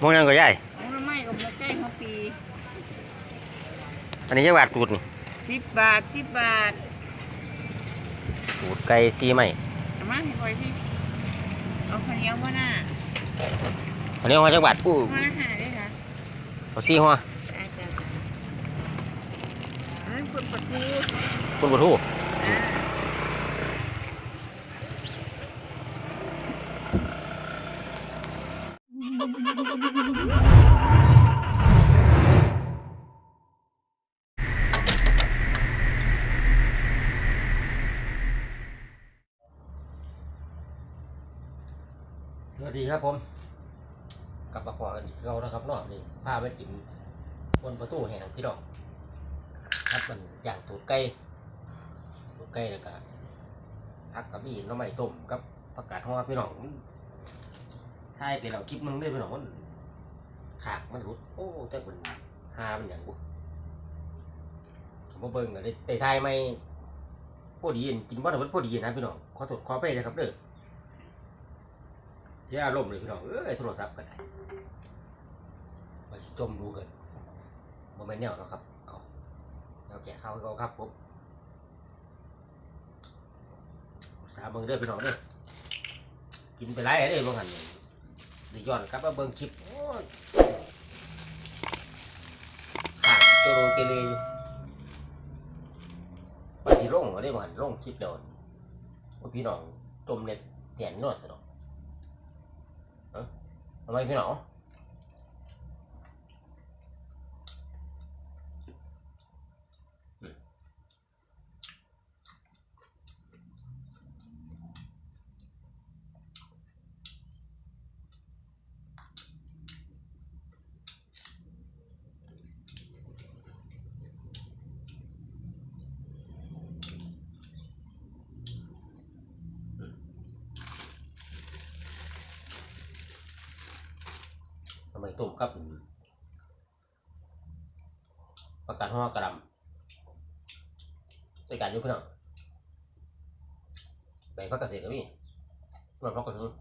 มองยังก็ใหญ่เอาละไม่ก็มาแจ้งเขาปีอันนี้จักบาทตูดนี่สิบบาทสิบบาทตูดไก่ซีไหมเอามาให้บ่อยพี่เอาข้าวเหนียวมาหน้าอันนี้หัวจักบาทปู้มาหาได้ค่ะเอาซีหัวจ้าจ้าจ้าอันนั้นคนประตูคุณบุทู สวัสดีครับผม กลับมาพอกันอีกแล้วนะครับเนาะนี่พาไปกินบนประตูแห่งพี่น้องครับมันอย่างตูดไก่ตูดไก่แล้วก็ผักกระบี่น้ำใหม่ต้มกับผักกาดห่อพี่น้อง มันถ่ายไปแล้วคลิปมึงได้พี่น้องมันขากมันรุดโอ้แต่มันหามันอย่างบุผมมาเบิ่งกันได้แต่ถ่ายไม่พอดีจริงว่าแต่มันพอดีนะพี่น้องขอโทษขอไปเลยครับเด้อเสียอารมณ์เลยพี่น้องเอ้ยโทรศัพท์ก็ได้มาสิจมดูเกินโมเมนต์แนวเนาะครับเอาเอาแกะข้าวให้เขาครับผมสาเบิ่งเด้อพี่น้องเด้อกินไปไรเด้อบางหันนี่ย้ อนกลับมาเบิ่งคลิปโอ้ยขาดโจโรเกเรอยู่ไปสิลงก็ได้บางหันลงคลิปเดียวว่าพี่น้องจมเน็ตแทนนวดซะเนาะทำไมพี่น้องม ตุ่มกับประกาศห้องกระดำใส่การยุพี่น้องแบ่งพักเกษตรก็มีส่วนพักกระสุน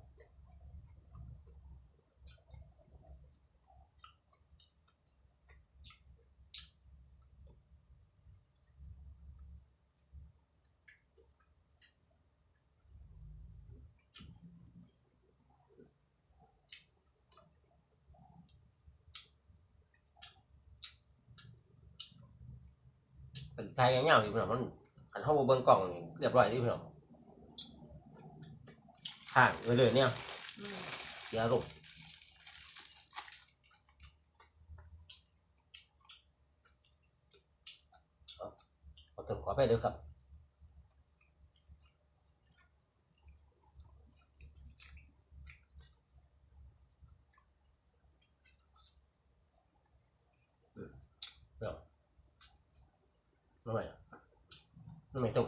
ไทยเงี้ยๆอยู่พี่น้องมันอันห้องเบิ้งกล่องนี่เรียบร้อยดิพี่น้องห่างเลยเลยเนี่ยอืมเสียอารมณ์เอาขอโทษขอไปเด้อครับ น้ำใหม่ น้ำใหม่ตก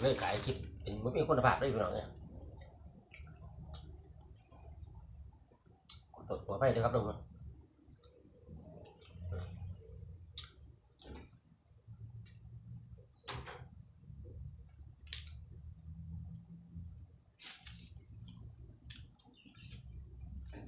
เลิกขายคลิปเป็นไม่มีคุณภาพได้พี่น้องเนี่ยตดหัวไปเลยครับทุกคน